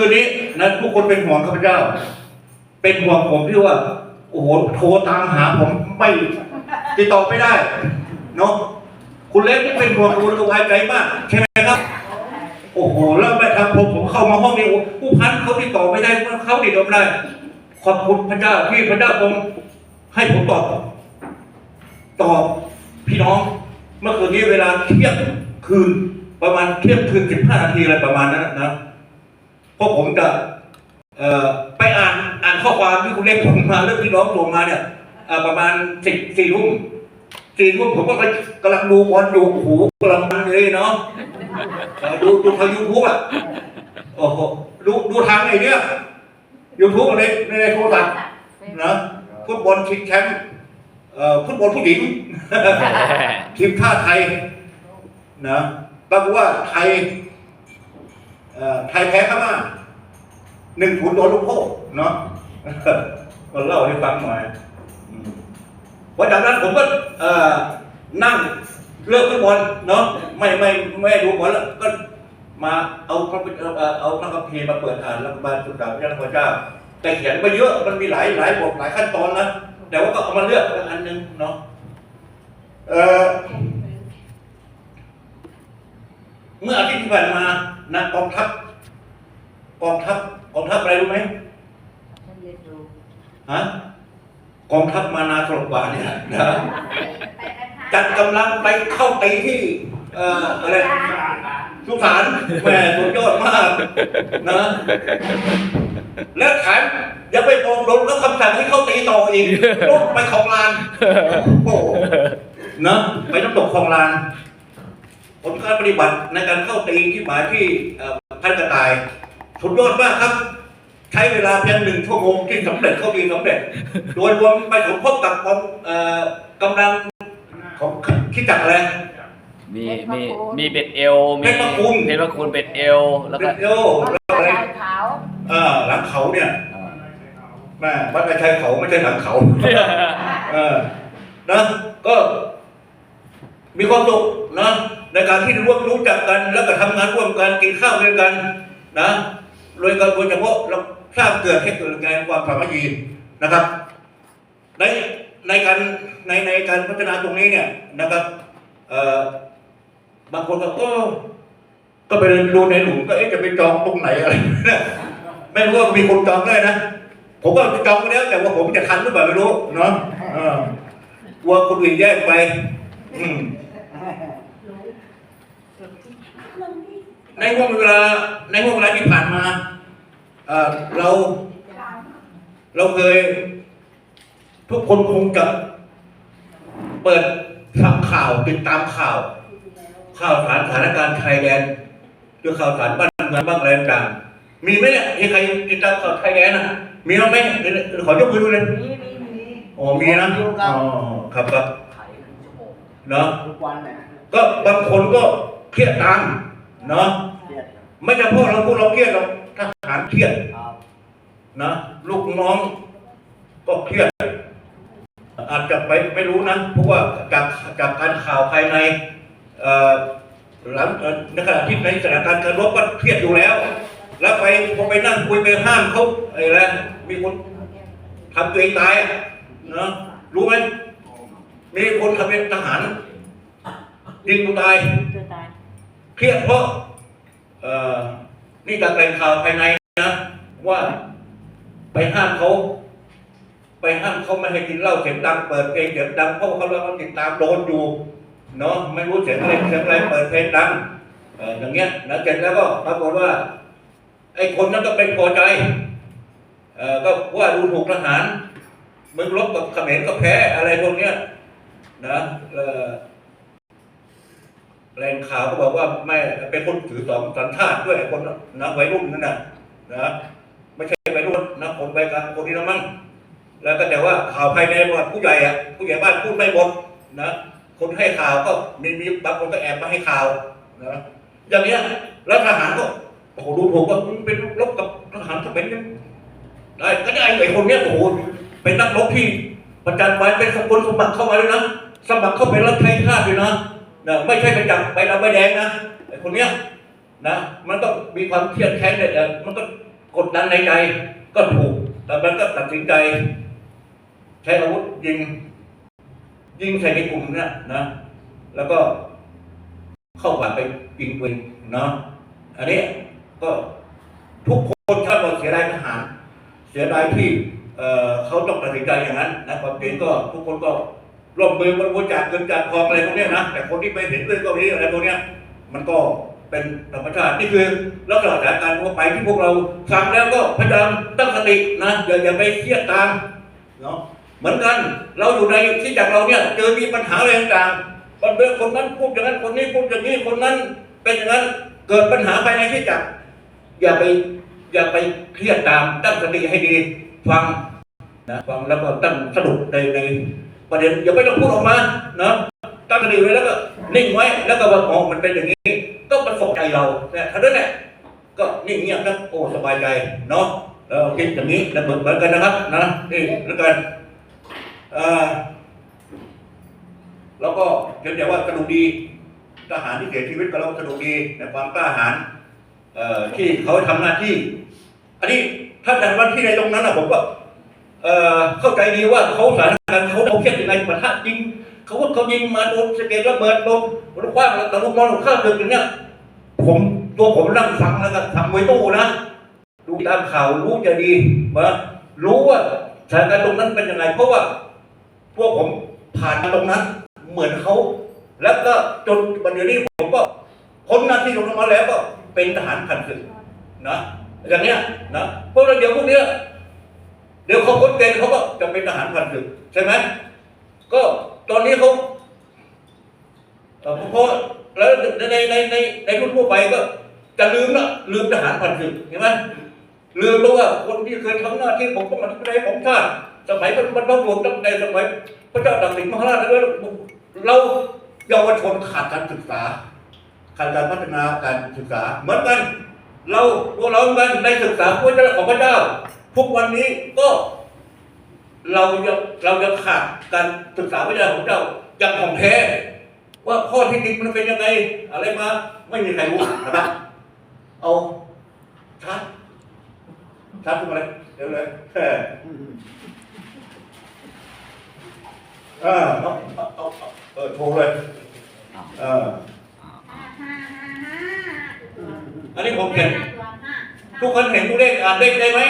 คืนนี้นะทุกคนเป็นห่วงข้าพเจ้า เป็นห่วงผมที่ว่า โอ้โหโทรตามหาผมไม่ติดต่อไม่ได้เนาะคุณเล็กนี่เป็นห่วงคุณสบายใจมากใช่ไหมครับ โอ้โหแล้วแม่ทำผมผมเข้ามาห้องนี้ผู้พันเขาติดต่อไม่ได้เขาติดต่อไม่ได้ขอบคุณพระเจ้าที่พระเจ้าทรงให้ผมตอบตอบพี่น้อง เมื่อคืนนี้เวลาเที่ยงคืนประมาณเที่ยงคืนสิบห้านาทีอะไรประมาณนั้นนะ เพราะผมจะไปอ่านอ่านข้อความที่คุณเล็กส่งมาเรื่องพี่น้องส่งมาเนี่ยประมาณสิบสี่ทุ่มสี่ทุ่มผมก็กำลังดูบอลอยู่โอ้โหกำลังมันเลยเนาะดูดูทางยูทูบอะโอ้โหดูดูทางไอ้เนี้ยยูทูบอะไรในในโทรศัพท์นะฟุตบอลชิงแชมป์ฟุตบอลผู้หญิงทีมชาติไทยนะปรากฏว่าไทยไทยแพ้พม่า หนึ่งศูนย์โดนลูกโทษเนาะมาเล่าให้ฟังหน่อยอืมวันจากนั้นผมก็นั่งเลิกฟุตบอลเนาะไม่ไม่ไม่ดูบอลแล้วก็มาเอาพระเอ่อเอาพระคัมภีร์มาเปิดอ่านแล้วมาศึกษาพระเจ้าพระเจ้า แต่เขียนไปเยอะมันมีหลายหลายบทหลายขั้นตอนนะแต่ว่าก็เอามาเลือกอันหนึงเนาะเออเมื่ออาทิตย์ที่ผ่านมานะกองทัพ กองทัพกองทัพอะไรรู้ไหมฮะกองทัพมานาสลบวาเนี่ยนะจัดกำลังไปเข้าตีที่ เอ่ออะไรสุสานแหม่สุดยอดมากนะ และแถมยังไปบอกโดนแล้วคำสั่งให้เข้าตีต่ออีกลงไปของลานโอ้โหนะไปน้ำตกคลองลานผลการปฏิบัติในการเข้าตีที่หมายที่เอ่อพันกระต่าย สุดยอดมากครับ ใช้เวลาเพียงหนึ่งชั่วโมงที่สำเร็จเข้าตีสำเร็จ โดยรวมไปสมทบกับกองเอ่อกำลังของคิดจักรอะไร มีมีมีเป็ดเอวมีเพชรพระคุณ เพชรพระคุณเป็ดเอวแล้วเป็ก็ นโยแล้วอะไร ขาวเออหลังเขาเนี่ยอ่าแม่วัดไม่ใช่เขาไม่ใช่หลังเขา เออนะ ก็มีความสุขนะ ในการที่ร่วมรู้จักกัน แล้วก็ทำงานร่วมกันกินข้าวด้วยกัน นะ โดยการโดยเฉพาะเราสร้างเกิดให้เกิดการความสามัคคีนะครับ ในในการในในการพัฒนาตรงนี้เนี่ยนะครับเอ่อบางคนก็เออก็ไปดูในหลุมก็เอ๊ะจะไปจองตรงไหนอะไรไม่รู้ว่ามีคนจองได้นะผมก็จองไปแล้วแต่ว่าผมจะทันหรือเปล่าไม่รู้เนาะกลัวคนอื่นแยกไปในห่วงเวลาในห่วงเวลาที่ผ่านมา เอ่อเราเราเคย ทุกคนคงจะเปิดฟังข่าวติดตามข่าว ข่าวสารสถานการณ์ชายแดนหรือข่าวสารบ้านเมืองบ้างอะไรต่างๆมีไหมเนี่ยมีใครติดตามข่าวชายแดนนะมีบ้างไหมเดี๋ยวขอยกมือดูเลยมีมีมีอ๋อมีนะอ๋อครับครับไถครึ่งชั่วโมงเนาะทุกวันเนี่ยก็บางคนก็เครียดตามเนาะเครียดไม่ใช่พวกเราพวกเราเครียดหรอกทหารเครียดนะลูกน้องก็เครียด อาจจะไปไม่รู้นะเพราะว่าจากจากการข่าวภายในหลังในขณะที่ในสถานการณ์การรบก็เครียดอยู่แล้ว แล้วไปพอไปนั่งคุยไปห้ามเขาอะไรมีคนทำตัวเองตายนะรู้ไหมมีคนทำเป็นทหารยิงตัวตาย เครียดเพราะนี่จากแหล่งข่าวภายใน นะว่าไปห้ามเขาไปห้ามเขาไม่ให้กินเหล้าเสียงดังเปิดเพลงเสียงดังเพราะเขาเราติดตามโดนอยู่เนาะไม่รู้เสียงอะไรเสียงอะไรเปิดเพลงดังเอออย่างเงี้ยแล้วเสร็จแล้วก็ปรากฏว่า ไอ้คนนั้นก็เป็นพอใจเออก็ว่าดูถูกทหารมึงลบกับเขมรก็แพ้อะไรพวกเนี้ยนะเออแรงข่าวก็บอกว่าไม่เป็นคนถือสองสัญชาติด้วยคนนะวัยรุ่นนั่นน่ะ นะไม่ใช่วัยรุ่นนะคนวัยกลางคนนี้นะมั้งแล้วก็แต่ว่าข่าวภายในว่าผู้ใหญ่อะผู้ใหญ่บ้านพูดไม่หมดนะคนให้ข่าวก็มีมีบางคนก็แอบมาให้ข่าวนะอย่างเนี้ยแล้วทหารก็โอ้โหดูถูกว่ามึงเป็นรบกับทหารเขมรเนี่ยได้ก็ได้ไอ้คนเนี้ยโอ้โหเป็นนักรบที่ประจันไว้เป็นคนสมัครเข้ามาเลยนะสมัครเข้าไปรับใช้ชาติเลยนะนะไม่ใช่ไปจับไปดำใบแดงนะไอ้คนเนี้ยนะมันก็มีความเครียดแค้นเนี่ยมันก็ กดดันในใจก็ถูก แต่มันก็ตัดสินใจ ใช้อาวุธยิง ยิงใส่ในกลุ่มนี้นะ แล้วก็เข้าป่าไปยิงปืนเนาะอันนี้ก็ทุกคนครับก็เสียดายทหาร เสียดายที่เเขาต้องตัดสินใจอย่างนั้นนะความจริงก็ทุกคนก็ร่วมมือบริจาคเงินจากกองอะไรพวกนี้นะแต่คนที่ไปเห็นด้วยก็มีอะไรพวกนี้มันก็ เป็นธรรมชาตินี่คือลักษณะสถานการณ์ทั่วไปที่พวกเราฟังแล้วก็พยายามตั้งสตินะอย่าอย่าไปเครียดตามเนาะเหมือนกันเราอยู่ในที่จากเราเนี่ยเจอมีปัญหาอะไรต่างๆคนเรื่อคนนั้นพูดอย่างนั้นคนนี้พูดอย่างนี้คนนั้น เป็นอย่างนั้นเกิดปัญหาภายในที่จักรอย่าไปอย่าไปเครียดตามตั้งสติให้ดีฟังนะฟังแล้วก็ตั้งสรุปในในประเด็นอย่าไม่ต้องพูดออกมานะตั้งสติไว้แล้วก็ นิ่งไว้แล้วก็ว่าอ๋อมันเป็นอย่างนี้ ก็ประสบใจเราเนี่ยเท่านั้นแหละก็นิ่งเงียบนะโอ้สบายใจเนาะเราคิดอย่างนี้นะเหมือนเหมือนกันนะครับนะนี่แล้วกันเอ่อแล้วก็เห็นแต่ว่ากระดูกดีทหารที่เสียชีวิตก็เรากระดูกดีในความกล้าหาญเอ่อที่เขาทำหน้าที่ อันนี้ถ้าแต่วันที่ในตรงนั้นนะผมก็เออเข้าใจดีว่าเขาสถานการณ์เขาเขาเครียดยังไงปะทะยิง เขาว่าเขายิงมาโดนสะเก็ดระเบิดโดนลูคว้างแต่ลูกนอนข้าวตึกอย่างเนี้ยผมตัวผมนั่งฟังแล้วก็ทำไว้ตู้นะดูตามข่าวรู้จะดีมารู้ว่าสถานการณ์ตรงนั้นเป็นยังไงเพราะว่าพวกผมผ่านมาตรงนั้น เหมือนเขา แล้วก็จนวันเดนี้ผมก็พ้นหน้าที่ตรงนั้นมาแล้วก็เป็นทหารผ่านศึกนะอย่างเนี้ยนะเพราะว่าเดี๋ยวพวกเนี้ยเดี๋ยวเขาพ้นเกณฑ์เขาก็จะเป็นทหารผ่านศึกใช่ไหมก็ ตอนนี้เขาเอ่อเพราะแล้วในในในในในรุ่นทั่วไปก็จะลืมละลืมทหารผ่านศึกเห็นไหมลืมแล้วว่าคนที่เคยทำหน้าที่ผมก็มาที่ใดของชาติสมัยมันมันต้องรวมตั้งแต่สมัยพระเจ้าตากสินมหาราชแล้วเราเยาวชนขาดการศึกษา ขาดการพัฒนาการศึกษา เหมือนกัน เราพวกเราเหมือนกันได้ศึกษาพระเจ้าของพระเจ้าทุกวันนี้ก็ เราจะเราจะขาดการศึกษาพระเจ้าของเจ้าอย่างของแท้ว่าข้อเที่จริงมันเป็นยังไง อะไรมา ไม่มีใครรู้นะครับเอาชัดชัดขึ้นมาเลยเดี๋ยวเลยเออเออเอาเอาเอาเอาเออโทรเลยเอออันนี้ผมเขียนทุกคนเห็นตัวเลขอ่านเลขได้ไหม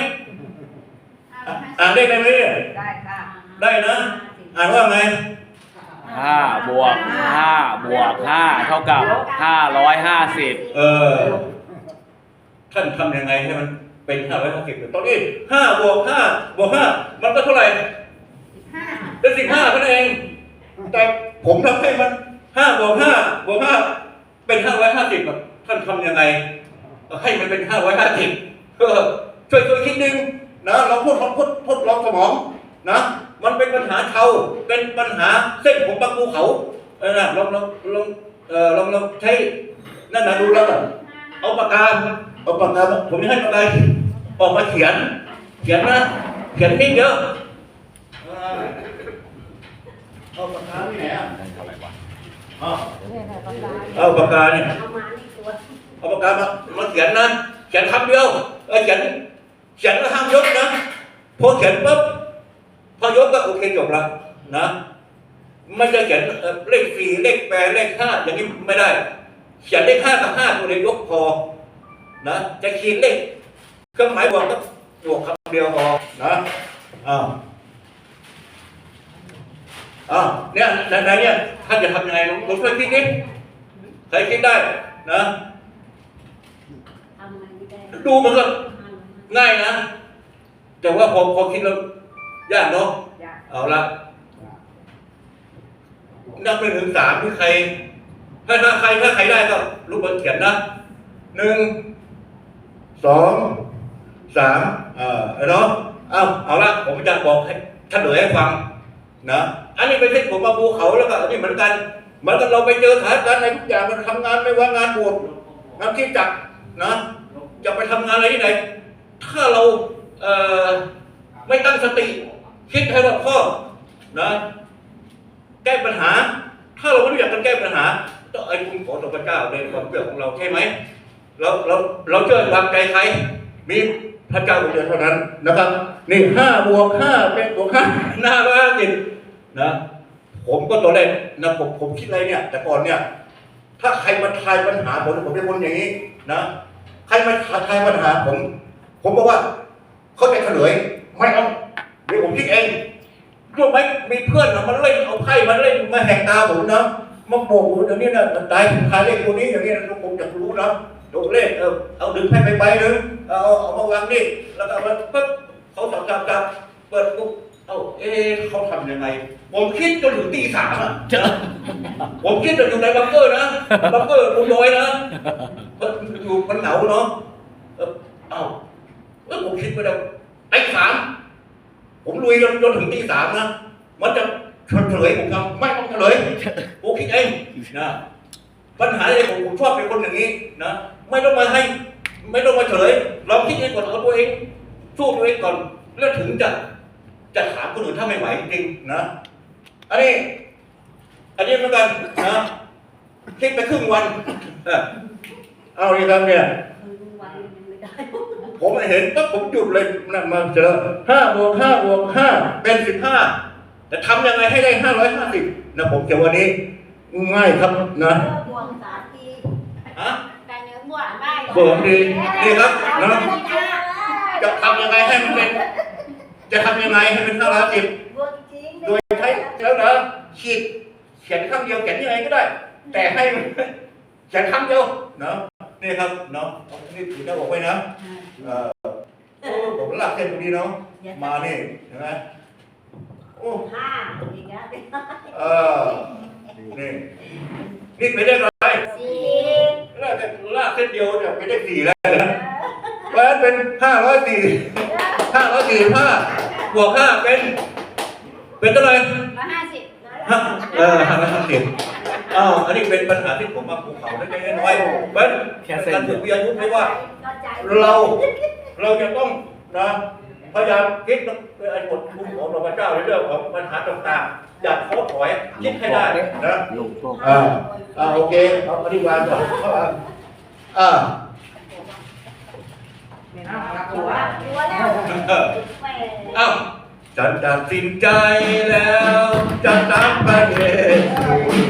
อะอ่านเลขได้ไหมเนี่ยได้ค่ะได้นะ อ่านว่าไงห้าบวกห้าบวกห้าเท่ากับห้าร้อยห้าสิบเออท่านทำยังไงให้มันเป็นห้าร้อยห้าสิบตอนนี้ห้าบวกห้าบวกห้ามันก็เท่าไหร่ห้าเป็นสิบห้าเท่านั้นเอง แต่ผมทำให้มันห้าบวกห้าบวกห้าเป็นห้าร้อยห้าสิบท่านทำยังไง ให้มันเป็นห้าร้อยห้าสิบช่วยช่วยคิดนึง นะเราพูดลองพูดพูดลองสมองนะมันเป็นปัญหาเทาเป็นปัญหาเส้นผมบางภูเขาเออนะลองลองลองเออลองลองใช้นั่นนะดูแล้วกันเอาปากกาเอาปากกาผมจะให้ปากกาออกมาเขียน เขียนนะเขียนนิ่งเยอะอ่าเอาปากกาที่ไหนอะเท่าไหร่วะเอาเนี่ยค่ะต้องได้เอาปากกาเนี่ยเอามานี่ตัวเอาปากกามามาเขียนนะเขียนคำเดียวเออเขียน เขียนแล้วห้ามยกนะ พอเขียนปุ๊บพอยกก็โอเคจบละนะไม่จะเขียนเอ่อเลขสี่เลขแปดเลขห้าอย่างนี้ไม่ได้ เขียนเลขห้ากับห้าตัวเดียวยกพอนะจะขีดเลขเครื่องหมายบวกก็บวกคำเดียวพอนะอ้าวอ้าวเนี่ยในในเนี่ยท่านจะทำยังไงลองลองช่วยคิดดิใครคิดได้นะทำมันไม่ได้ดูมันก็ง่ายนะ แต่ว่าพอพอคิดแล้วยากเนาะอยาก เอาละนับไปถึงสามที่ใคร ถ้าถ้าใครถ้าใครได้ก็ลูกบอลเขียนนะหนึ่งสองสามเออเนาะเอาเอาละผมจะบอกให้ท่านเหนือให้ฟังนะอันนี้เป็นเทคผมมาภูเขาแล้วก็อันนี้เหมือนกันเหมือนกับเราไปเจอสถานการณ์ในทุกอย่างมันทำงานไม่ว่างานบวชงานที่จักรนะจะไปทำงานอะไรที่ไหนถ้าเราเอ่อ ไม่ตั้งสติ คิดให้รอบคอบนะแก้ปัญหา ถ้าเราไม่รู้จักการแก้ปัญหาต้องไอ้คุณขอต่อพระเจ้าในความเชื่อของเราใช่ไหมเราเราเราเชื่อวางใจใครมีพระเจ้าองค์เดียวเท่านั้นนะครับนี่ห้าบวกห้าเป็นบวกห้าหน้าร้อยห้าสิบนะผมก็ตัวเล่นนะผมผมคิดอะไรเนี่ย แต่ก่อนเนี่ย ถ้าใครมาทายปัญหาผมผมเป็นคนอย่างนี้นะใครมาทายปัญหาผม ผมบอกว่า เขาจะเฉลยไม่เอาเดี๋ยวผมคิดเองรู้ไหมมีเพื่อนน่ะมันเล่นเอาไพ่มาเล่นมาแหกตาผมนะมาโบกผมอย่างนี้นะตายทายเลขตัวนี้อย่างนี้นะผมอยากรู้นะดูเลขเออเอาดึงไพ่ไปใบหนึงเอาเอามาวางนี่แล้วก็เอามาปึ๊บเขาสับสับสับเปิดปุ๊บเอาเอ๊ะเขาทำยังไง ผมคิดจนถึงตีสามอะเจอผมคิดว่าอยู่ในบังเกอร์นะบังเกอร์คุณโดยนะเอออยู่มันเหงาเนาะเออเอ้า เออผมคิดไปแล้ไอ้สามผมลุยจนจนถึงตีสามนะมันจะเฉลยผมทำไม่ต้องเฉลยผมคิดเองนะปัญหาอะไรผมผมชอบเป็นคนอย่างนี้นะไม่ต้องมาให้ ไม่ต้องมาเฉลยเราคิดเองก่อนเอาตัวเองสู้ตัวเองก่อนแล้วถึงจะจะถามคนอื่นถ้าไม่ไหวจริงนะอันนี้อันนี้เหมือนกันนะคิดไปครึ่งวันเอออาเลยครับเนี่ยคืนวันไม่ได้ ผมเห็นปั๊บผมหยุดเลยนะมาเจอห้าบวกห้าบวกห้าเป็นสิบห้าแต่ทำยังไงให้ได้ห้าร้อยห้าสิบนะผมเจอวันนี้ง่ายครับนะบวกสามทีฮะแต่เนื้อบวกได้บวกดีนี่ครับนะจะทำยังไงให้มันเป็นจะทำยังไงให้เป็นห้าร้อยสิบบวกจริงโดยใช้แล้วนะขีดเขียนคำเดียวเขียนยังไงก็ได้ แต่ให้มันเขียนคำเดียวเนาะนี่ครับเนาะนี่ถือจะบอกไว้นะ เอ่อโอ้ผมลากเส้นตรงนี้เนาะมานี่เห็นไหมโอ้ห้าอีกแล้วเออนี่นี่ไปได้ไรสี่ลากเส้นลากเส้นเดียวเนี่ยไปได้สี่แล้วนะเพราะฉะนั้นเป็นห้าร้อยสี่ห้าร้อยสี่ห้าบวกห้าเป็น เป็นเท่าไหร่ร้อยห้าสิบห้าเออห้าร้อยห้าสิบ อ้าวอันนี้เป็นปัญหาที่ผมมาภูเขาเล็กๆน้อยๆเพราะฉะนั้นการฝึกวิทยายุทธ์เพราะว่า เราเราจะต้องนะพยายามคิดไอ้บทคุณของพระเจ้าในเรื่องของปัญหาต่างๆ อย่าท้อถอยคิดให้ได้นะลุงโต้งอ่าอ่าโอเคเอาอธิบายก่อนอ่าอ่าตัวตัวแล้วเออแหม่อ้าวฉันตัดสินใจแล้วจะตามพระเยซูฉันตัดสินใจแล้วจะตามพระเยซูฉันตัดสินใจแล้วจะตามพระเยซูไม่หันกลับเลยไม่หันกลับไม่ต้อง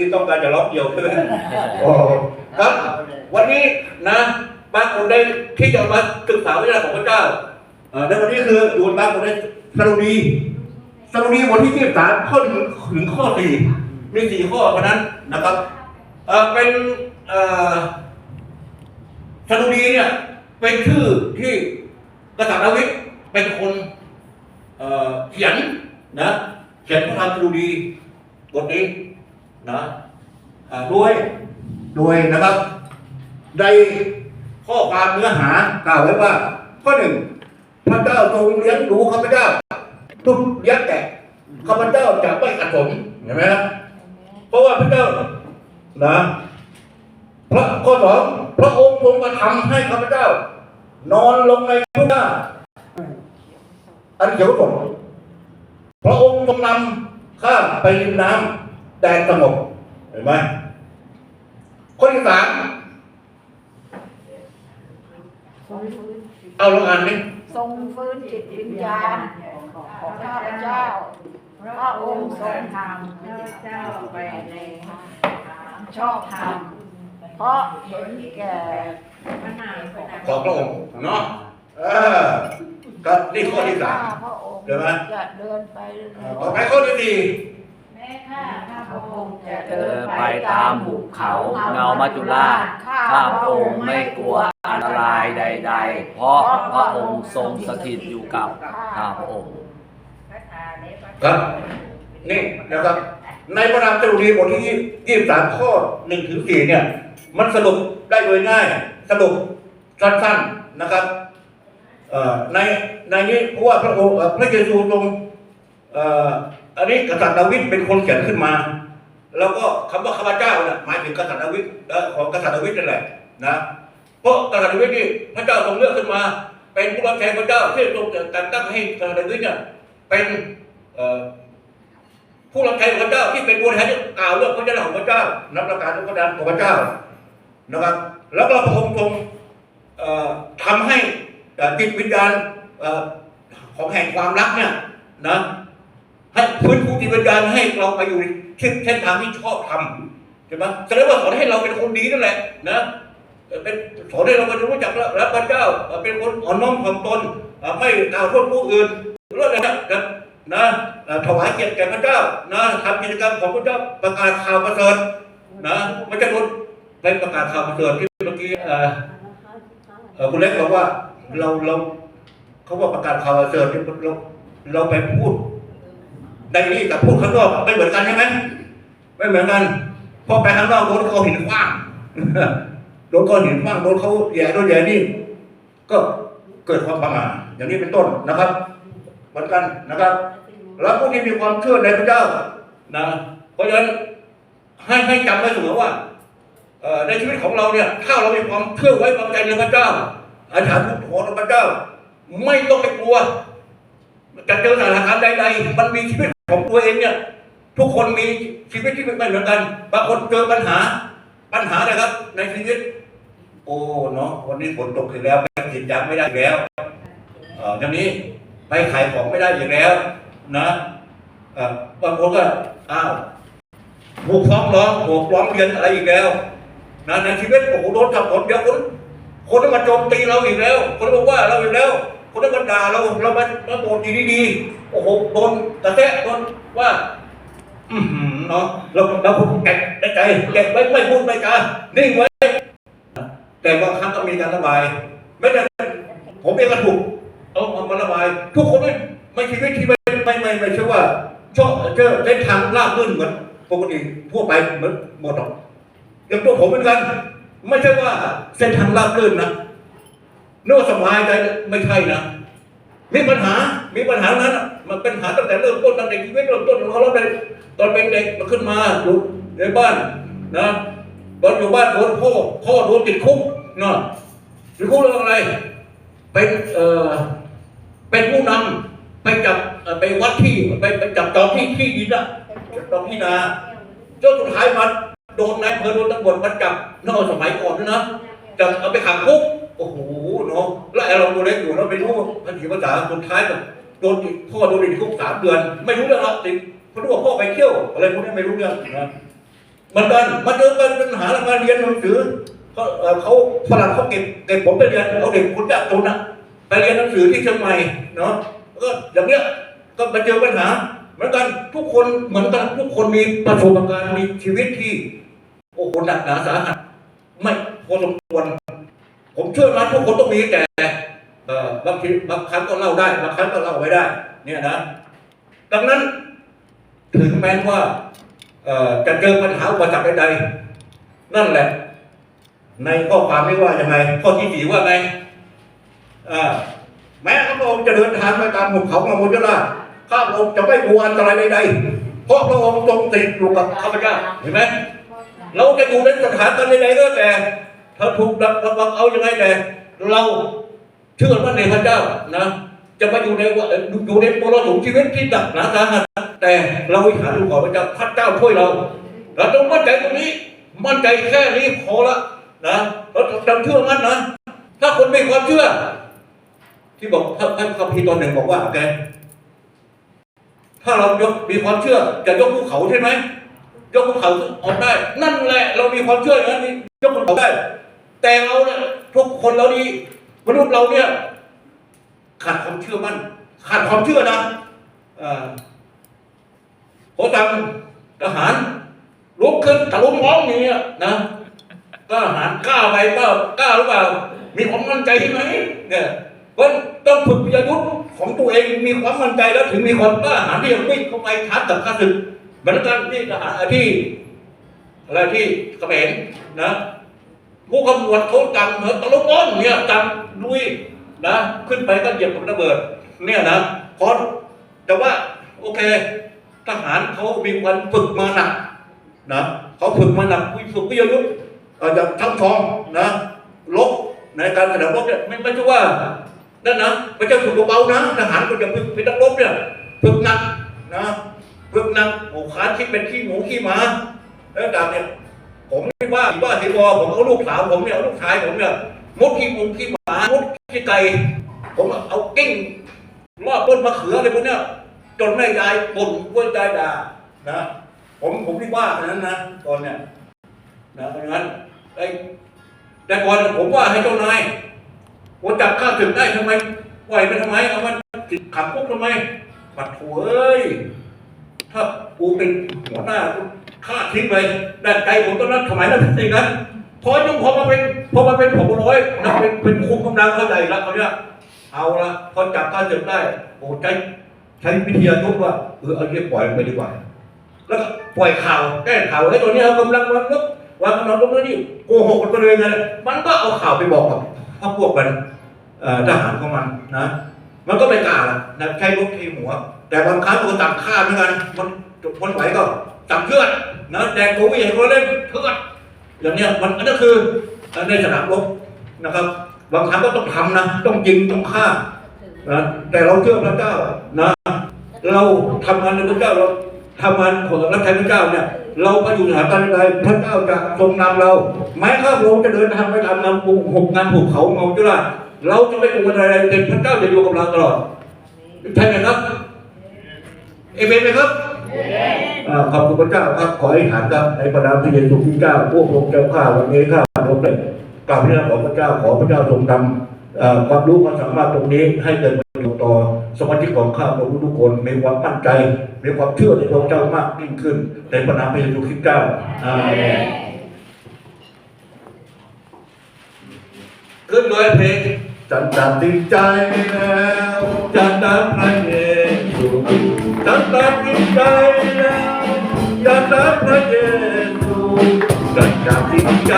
อะแล้วยกมือนี่ต้องการจะล็อกเดียวใช่ไหมโอ้ครับ วันนี้นะบางคนได้ที่จะมาศึกษาวิชาของพระเจ้าเอ่อในวันนี้คืออยู่บางคนได้สรุปดีสรุปนี้วันที่ยี่สิบสามข้อหนึ่งถึงข้อสี่มีสี่ข้อเพราะนั้นนะครับเอ่อเป็นเอ่อสรุปดีเนี่ยเป็นชื่อที่กษัตริย์ดาวิดเป็นคนเอ่อเขียนนะเขียนพระธรรมสรุปดีบทนี้ นะด้วยด้วยนะครับในข้อความเนื้อหากล่าวไว้ว่า ข้อหนึ่งพระเจ้าทรงเลี้ยงดูข้าพเจ้า ทุกยักแต่ข้าพเจ้าจะไม่ขัดสนเห็นไหมครับเพราะว่าพระเจ้านะพระข้อสองพระองค์ทรงกระทำให้ข้าพเจ้า นอนลงในทุ่งหญ้าอันเขียวสดพระองค์ทรงนำข้าไปริมน้ำ แดนสงบเห็นไหมข้อที่สามเอาลองอ่านดิทรงฟื้นจิตวิญญาณของข้าพเจ้าพระองค์ทรงทำเจ้าไปในชอบธรรมเพราะเห็นแก่พระนามของของพระองค์เนาะเออก็นี่ข้อที่สามพระองค์เดี๋ยวนะจะเดินไปต่อไปข้อที่สี่แม่ ข้าพระองค์จะเดินไปตามหุบเขาเงามัจจุราชข้าพระองค์ไม่กลัวอันตรายใด ๆ เพราะพระองค์ทรงสถิตอยู่กับข้าพระองค์ครับนี่นะครับ ในพระธรรมจารุณีบทที่ยี่สิบสามข้อหนึ่งถึงสี่เนี่ย มันสรุปได้โดยง่าย สรุปสั้นๆนะครับในในนี้เพราะว่าพระองค์พระเยซูทรงเอันนี้กษัตริย์ดาวิดเป็นคนเขียนขึ้นมา แล้วก็คำว่าข้าพเจ้าเนี่ยหมายถึงกษัตริย์ดาวิดของกษัตริย์ดาวิดนั่นแหละนะเพราะกษัตริย์ดาวิดนี่พระเจ้าทรงเลือกขึ้นมา เป็นผู้รับใช้พระเจ้าที่ทรงแต่งตั้งให้กษัตริย์ดาวิดเนี่ยเป็นผู้รับใช้ของพระเจ้าที่เป็นตัวแทนที่กล่าวเรื่องพระเจ้าของพระเจ้านับประการทุกประการของพระเจ้านะครับ แล้วก็พระองค์ทรงทำให้จิตวิญญาณของแห่งความรักเนี่ยนะ ให้ฟื้นฟูจิตวิญญาณให้เราไปอยู่ในเส้นทางที่ชอบทำใช่ไหมแสดงว่าสอนให้เราเป็นคนดีนั่นแหละ นะเอ่อเป็นสอนให้เราเป็นรู้จักรักพระเจ้า เป็นคนอ่อนน้อมถ่อมตนไม่กล่าวโทษผู้อื่นแล้วนะนะนะถวายเกียรติแก่พระเจ้านะทำกิจกรรมของพระเจ้าประกาศข่าวประเสริฐนะไม่ใช่คนเป็นประกาศข่าวประเสริฐที่เมื่อกี้เออคุณเล็กบอกว่าเราเราเขาว่าประกาศข่าวประเสริฐที่เราเราไปพูด ในนี้กับพูดข้างนอกไม่เหมือนกันใช่ไหมไม่เหมือนกันพอไปข้างนอกโดนเขาหินขว้างโดนก้อนหินขว้างโดนเขาแย่โดนแย่นี่ก็เกิดความประมาทอย่างนี้เป็นต้นนะครับ เหมือนกันนะครับ แล้วพวกที่มีความเชื่อในพระเจ้านะเพราะฉะนั้นให้ให้จำไว้เสมอว่าในชีวิตของเราเนี่ย ถ้าเรามีความเชื่อไว้วางใจในพระเจ้าอธิษฐานพุทโธต่อพระเจ้า ไม่ต้องไปกลัวจะเจอสถานการณ์ใดๆมันมีชีวิต ของตัวเองเนี่ย ทุกคนมีชีวิตที่ไม่เหมือนกันบางคนเจอปัญหา ปัญหานะครับ ในชีวิต โอ้เนาะวันนี้ฝนตกอีกแล้วไปกินยำไม่ได้อีกแล้วเอ่ออย่างนี้ไปขายของไม่ได้อีกแล้ว นะเอ่อบางคนก็อ้าวถูกฟ้องร้องถูกร้องเรียนอะไรอีกแล้วนะในชีวิตโอ้โหโดนทับผลเดียวคนคนที่มาโจมตีเราอีกแล้ว คนที่มาว่าเราอีกแล้ว คนที่มาด่าเราเรามามาโดนดีดีๆโอ้โหโดนกระแทกโดนว่า อือหือเนาะเราเราพูดแกะในใจแกะไม่ไม่พูดไม่กล้านิ่งไว้ แต่บางครั้งก็มีการระบาย ไม่ได้ผมเองก็ถูกเอาเอามาระบาย ทุกคนไม่ไม่ชีวิตที่ไม่ไม่ไม่ไม่ใช่ว่าชอบเจอเส้นทางราบรื่นเหมือนปกติทั่วไปเหมือนหมดหรอกอย่างตัวผมเหมือนกัน ไม่ใช่ว่าเส้นทางราบรื่นนะ โน้สบายใจไม่ใช่นะมีปัญหา มีปัญหานั้นน่ะมันเป็นปัญหาตั้งแต่เริ่มต้นตั้งแต่ชีวิตเริ่มต้นของเราเลยตอนเป็นเด็กมาขึ้นมาอยู่ในบ้านนะตอนอยู่บ้านโดนพ่อพ่อโดนติดคุกเนาะติดคุกเรื่องอะไร เป็นเอ่อเป็นผู้นำไปจับไปวัดที่ไปไปจับจองที่ที่ดินอะจองที่นาจนสุดท้ายมันโดนนายอำเพอโดนตำรวจมาจับนอกสมัยก่อนด้วยนะจับเอาไปขังคุก โอ้โหเนาะแล้วไอ้เราตัวเล็กอยู่เราไม่รู้ภาษีภาษาสุดท้ายแบบโดนติดพ่อโดนติดคุกสามเดือน ไม่รู้เรื่องหรอกติดเพราะว่าพ่อไปเที่ยว อะไรพวกนี้ไม่รู้เรื่องนะมันกันมันเดินไปปัญหาแล้วมาเรียนหนังสือเขาเขาฝรั่งเขาเก็บเก็บผมไปเรียนเอาเด็กคนยากจนนะไปเรียนหนังสือที่เชียงใหม่เนาะก็อย่างเนี้ยก็มาเจอปัญหาเหมือนกันทุกคนเหมือนกันทุกคนมีประสบการณ์มีชีวิตที่โอ้โหหนักหนาสาหัสไม่พอสมควร ผมเชื่อนทุกคนต้องมีแต่บางทีบางครั้งก็เล่าได้บางครั้งก็เล่าไว้ได้ เนี่ยนะ ดังนั้นถึงแม้ว่าจะเจอปัญหาอุปสรรคใดๆนั่นแหละ ในข้อความไม่ว่ายังไงข้อที่สี่ว่าไงอ่าแม้พระองค์จะเดินทางไปตามหุบเขามามุจลาข้าพระองค์จะไม่กลัวอันตรายใดๆเพราะพระองค์ทรงติดอยู่กับข้าพเจ้าเห็นไหมเราจะอยู่ในสถานการณ์ใดๆก็แต่ ถ้าถูกดักระวังเอายังไงแต่เราเชื่อมั่นในพระเจ้านะจะมาอยู่ในว่าอยู่ในมรสุมชีวิตที่หนักหนาสาหัสแต่เราหาดูขอพระเจ้าพระเจ้าช่วยเราเราต้องมั่นใจตรงนี้ มั่นใจแค่นี้พอละนะเราจำเชื่อมั่นนะถ้าคนไม่ความเชื่อ ที่บอกถ้าท่านคัมภีร์ตอนหนึ่งบอกว่าแกถ้าเรายกมีความเชื่อจะยกภูเขาใช่ไหมยกภูเขาออกได้ นั่นแหละเรามีความเชื่ออย่างนั้ยกภูเขาได้ แต่เราเนี่ยทุกคนเรานี่มนุษย์เราเนี่ยขาดความเชื่อมั่น ขาดความเชื่อนะอ่อโหตังทหารลุกขึ้นตะลุม้องอย่างเงี้ยนะทหารกล้าไปเปล่ากล้าหรือเปล่า มีความมั่นใจไหมเนี่ยเพราะต้องฝึกวิทยุทธของตัวเองมีความมั่นใจแล้วถึงมีความกล้าหาญที่จะวิ่งเข้าไปชาร์จกับข้าศึกเหมือนกันที่ทหารที่อะไรที่เขมรนะ ผู้ขมวดเขาจำเหมือนตะลุกอ้อนเนี่ยจำลุยนะขึ้นไปก็เหยียบกับระเบิด เนี่ยนะพรแต่ว่าโอเค ทหารเขามีการฝึกมาหนักนะเขาฝึกมาหนักฝึกวิทยายุทธเอ่อจากทั้งทองนะลบในการแสดงรบเนี่ยไม่ไม่ใช่ว่านั่นนะไม่ใช่ฝึกเบาๆนะทหารก็จะฝึกเป็นนักรบเนี่ยฝึกหนักนะฝึกหนักโอ้ขาที่เป็นขี้หมูขี้หมาแล้วดาบเนี่ย ผมคิดว่าว่าที่วอผมเอาลูกสาวผมเนี่ยเอาลูกชายผมเนี่ยมุดขี้หมูขี้หมามุดขี้ไก่ผมเอากิ้งรอบต้นมะเขืออะไรพวกเนี้ยจนแม่ยายบ่นว่ายายด่านะผมผมคิดว่าอย่านั้นนะตอนเนี้ยนะเพราะงั้นไอ้แต่ก่อนผมว่าให้เจ้านายว่าจับข้าศึกได้ทำไมปล่อยไปทำไมเอามันติดขังคุกทำไมปัดโถเอ้ยถ้ากูเป็นหัวหน้ากู ฆ่าทิ้งไปด้านไกลผมตอนนั้นสมัยนั้นเป็นอย่างนั้นพอยุ่งพอมาเป็นพอมาเป็นผมร้อยนะเป็นเป็นคุมกำลังเข้าใจแล้วเขาเนี้ยเอาละพอจับข้าศึกได้โอ้ใจใช้วิทยายุทธว่าเออเอาเรียกปล่อยไปดีกว่า แล้วก็ปล่อยข่าวแก้ข่าวให้ตัวนี้เอากำลังมันลบวางกำลังลบแล้วนี่โกหกมันไปเลยไงมันก็เอาข่าวไปบอกกับพวกมันทหารของมันนะมันก็ไม่กล้าละนะใช้ลูกใช้หัว แต่บางครั้งมันก็ตัดฆ่าเหมือนกันมันมันไหวก็จับเชือด นะแดงโควิดให้เขาเล่นเชือดอย่างเนี้ยมันอันนั้นคือในสนามรบนะครับ บางครั้งก็ต้องทำนะ ต้องยิงต้องฆ่านะแต่เราเชื่อพระเจ้านะ เราทำงานในพระเจ้าเราทำงานของรับใช้พระเจ้าเนี่ย เราไปอยู่สถานการณ์ใดพระเจ้าจะทรงนำเราแม้ข้าพระองค์จะเดินทางไปทำงานภูหกงานภูเขาเมาจุฬาเราจะไม่กลัวอะไรแต่พระเจ้าจะอยู่กับเราตลอดใช่ไหมครับเอเมนไหมครับ ขอบคุณพระเจ้าครับขอให้ฐานครับในประนามพระเยซูคริสต์เจ้าพวกพระองค์เจ้าข้าวันนี้ข้าพระองค์ได้กราบพระนามของพระเจ้าขอพระเจ้าทรงนำเอ่อความรู้ความสามารถตรงนี้ให้เกิดประโยชน์ต่อสมาชิกของข้าพเจ้าทุกคนมีความมั่นใจมีความเชื่อในพระเจ้ามากยิ่งขึ้น ในพระนามพระเยซูคริสต์เจ้าอาเมนขึ้นเลยเพลง จันตัดสินใจแล้วจะตามพระเยซูจันตัดสินใจแล้วจะตามพระเยซูจันตัดสินใจ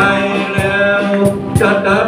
แล้วจะตาม